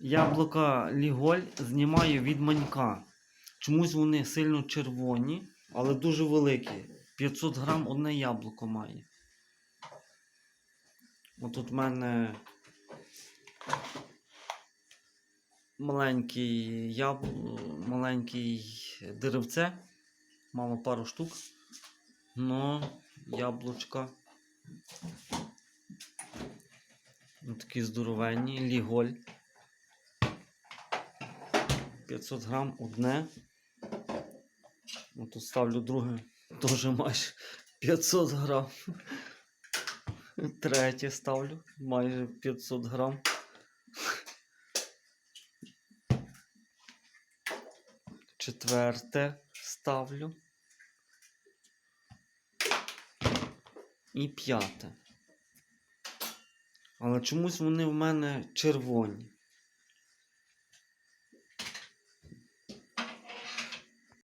яблука Ліголь знімаю від манька. Чомусь вони сильно червоні, але дуже великі. 500 грам одне яблуко має. Отут в мене маленький яб... маленький деревце. Мало пару штук. Но яблучка. Такі здоровенні, ліголь. 500 грам одне. От ставлю друге. Теж майже 500 грам. Третє ставлю. Майже 500 грам. Четверте ставлю. І п'яте. Але чомусь вони в мене червоні.